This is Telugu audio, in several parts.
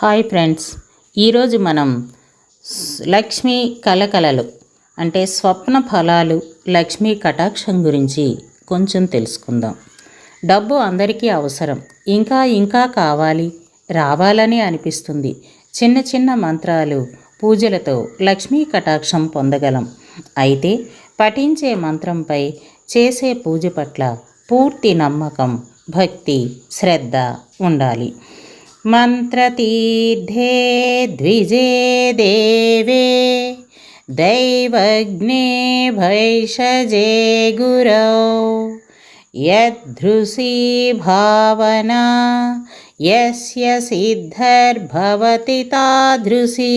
Hi friends. ఈరోజు మనం లక్ష్మీ కలకలలు అంటే స్వప్న ఫలాలు లక్ష్మీ కటాక్షం గురించి కొంచెం తెలుసుకుందాం. డబ్బు అందరికీ అవసరం. ఇంకా ఇంకా కావాలి రావాలని అనిపిస్తుంది. చిన్న చిన్న మంత్రాలు పూజలతో లక్ష్మీ కటాక్షం పొందగలం. అయితే పఠించే మంత్రంపై చేసే పూజ పట్ల పూర్తి నమ్మకం భక్తి శ్రద్ధ ఉండాలి. मन्त्रतीर्थे द्विजे देवे दैवज्ञे भैषजे गुरौ। यद्धृषी भावना यस्य सिद्धर्भवति तादृशी।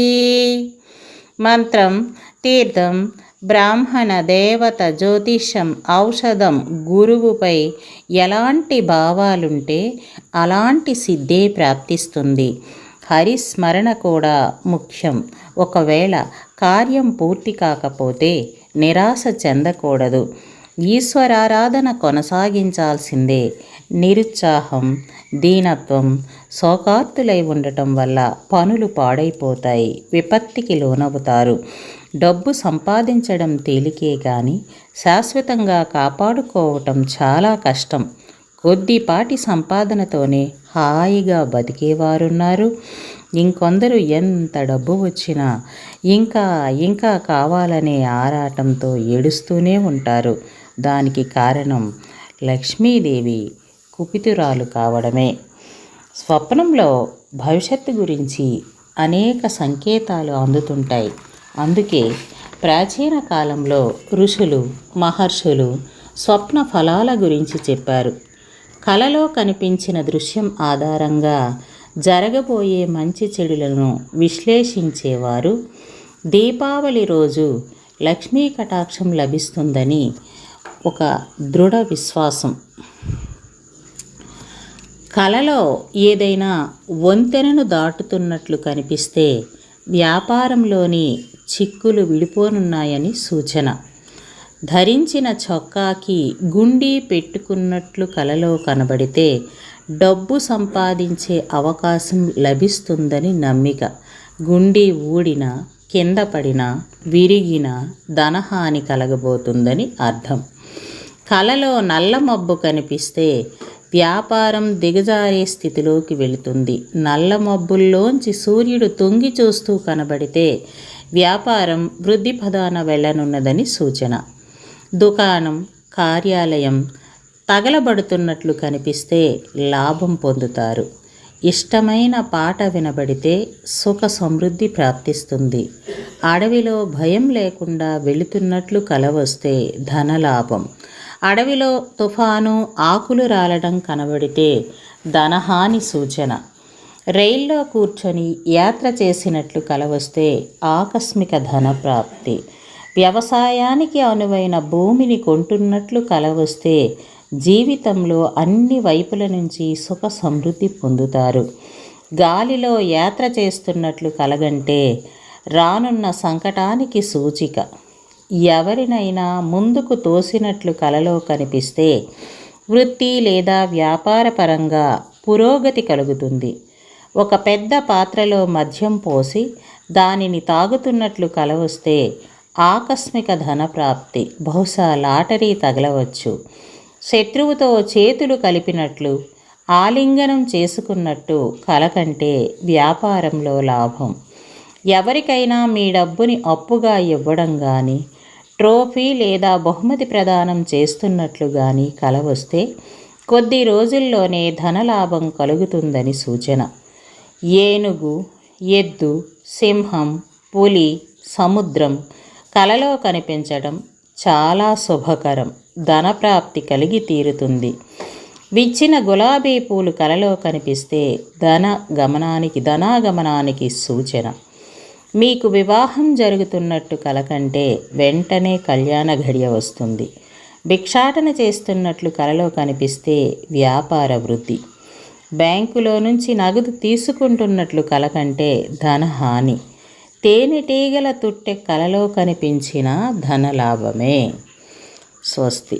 मन्त्रं तीर्थं బ్రాహ్మణ దేవత జ్యోతిషం ఔషధం గురువుపై ఎలాంటి భావాలుంటే అలాంటి సిద్ధే ప్రాప్తిస్తుంది. హరిస్మరణ కూడా ముఖ్యం. ఒకవేళ కార్యం పూర్తి కాకపోతే నిరాశ చెందకూడదు. ఈశ్వరారాధన కొనసాగించాల్సిందే. నిరుత్సాహం దీనత్వం శోకార్తులై ఉండటం వల్ల పనులు పాడైపోతాయి విపత్తికి లోనవుతారు. డబ్బు సంపాదించడం తేలికే కానీ శాశ్వతంగా కాపాడుకోవటం చాలా కష్టం. కొద్దిపాటి సంపాదనతోనే హాయిగా బతికేవారున్నారు. ఇంకొందరు ఎంత డబ్బు వచ్చినా ఇంకా ఇంకా కావాలనే ఆరాటంతో ఏడుస్తూనే ఉంటారు. దానికి కారణం లక్ష్మీదేవి కుపితురాలు కావడమే. స్వప్నంలో భవిష్యత్తు గురించి అనేక సంకేతాలు అందుతుంటాయి. అందుకే ప్రాచీన కాలంలో ఋషులు మహర్షులు స్వప్న ఫలాల గురించి చెప్పారు. కలలో కనిపించిన దృశ్యం ఆధారంగా జరగబోయే మంచి చెడులను విశ్లేషించేవారు దీపావళి రోజు లక్ష్మీ కటాక్షం లభిస్తుందని ఒక దృఢ విశ్వాసం. కలలో ఏదైనా వంతెనను దాటుతున్నట్లు కనిపిస్తే వ్యాపారంలోని చిక్కులు విడిపోనున్నాయని సూచన. ధరించిన చొక్కాకి గుండీ పెట్టుకున్నట్లు కలలో కనబడితే డబ్బు సంపాదించే అవకాశం లభిస్తుందని నమ్మిక. గుండీ ఊడిన కింద పడిన విరిగిన ధనహాని కలగబోతుందని అర్థం. కలలో నల్ల మబ్బు కనిపిస్తే వ్యాపారం దిగజారే స్థితిలోకి వెళుతుంది. నల్ల మబ్బుల్లోంచి సూర్యుడు తొంగి చూస్తూ కనబడితే వ్యాపారం వృద్ధి పదాన వెళ్ళనున్నదని సూచన. దుకాణం కార్యాలయం తగలబడుతున్నట్లు కనిపిస్తే లాభం పొందుతారు. ఇష్టమైన పాట వినబడితే సుఖ సమృద్ధి ప్రాప్తిస్తుంది. అడవిలో భయం లేకుండా వెళుతున్నట్లు కలవస్తే ధనలాభం. అడవిలో తుఫాను ఆకులు రాలడం కనబడితే ధనహాని సూచన. రైల్లో కూర్చొని యాత్ర చేసినట్లు కలవస్తే ఆకస్మిక ధన ప్రాప్తి వ్యవసాయానికి అనువైన భూమిని కొంటున్నట్లు కలవస్తే జీవితంలో అన్ని వైపుల నుంచి సుఖ సమృద్ధి పొందుతారు. గాలిలో యాత్ర చేస్తున్నట్లు కలగంటే రానున్న సంకటానికి సూచిక. ఎవరినైనా ముందుకు తోసినట్లు కలలో కనిపిస్తే వృత్తి లేదా వ్యాపారపరంగా పురోగతి కలుగుతుంది. ఒక పెద్ద పాత్రలో మద్యం పోసి దానిని తాగుతున్నట్లు కలవస్తే ఆకస్మిక ధన ప్రాప్తి బహుశా లాటరీ తగలవచ్చు. శత్రువుతో చేతులు కలిపినట్లు ఆలింగనం చేసుకున్నట్టు కలకంటే వ్యాపారంలో లాభం. ఎవరికైనా మీ డబ్బుని అప్పుగా ఇవ్వడం కానీ ట్రోఫీ లేదా బహుమతి ప్రదానం చేస్తున్నట్లు కానీ కలవస్తే కొద్ది రోజుల్లోనే ధనలాభం కలుగుతుందని సూచన. ఏనుగు ఎద్దు సింహం పులి సముద్రం కలలో కనిపించడం చాలా శుభకరం. ధనప్రాప్తి కలిగి తీరుతుంది. విచ్చిన గులాబీ పూలు కలలో కనిపిస్తే ధన గమనానికి ధనాగమనానికి సూచన. మీకు వివాహం జరుగుతున్నట్టు కలకంటే వెంటనే కళ్యాణ ఘడియ వస్తుంది. భిక్షాటన చేస్తున్నట్లు కలలో కనిపిస్తే వ్యాపార వృద్ధి. బ్యాంకులో నుంచి నగదు తీసుకుంటున్నట్లు కలకంటే ధనహాని తేనెటీగల తుట్టె కలలో కనిపించిన ధనలాభమే స్వస్తి.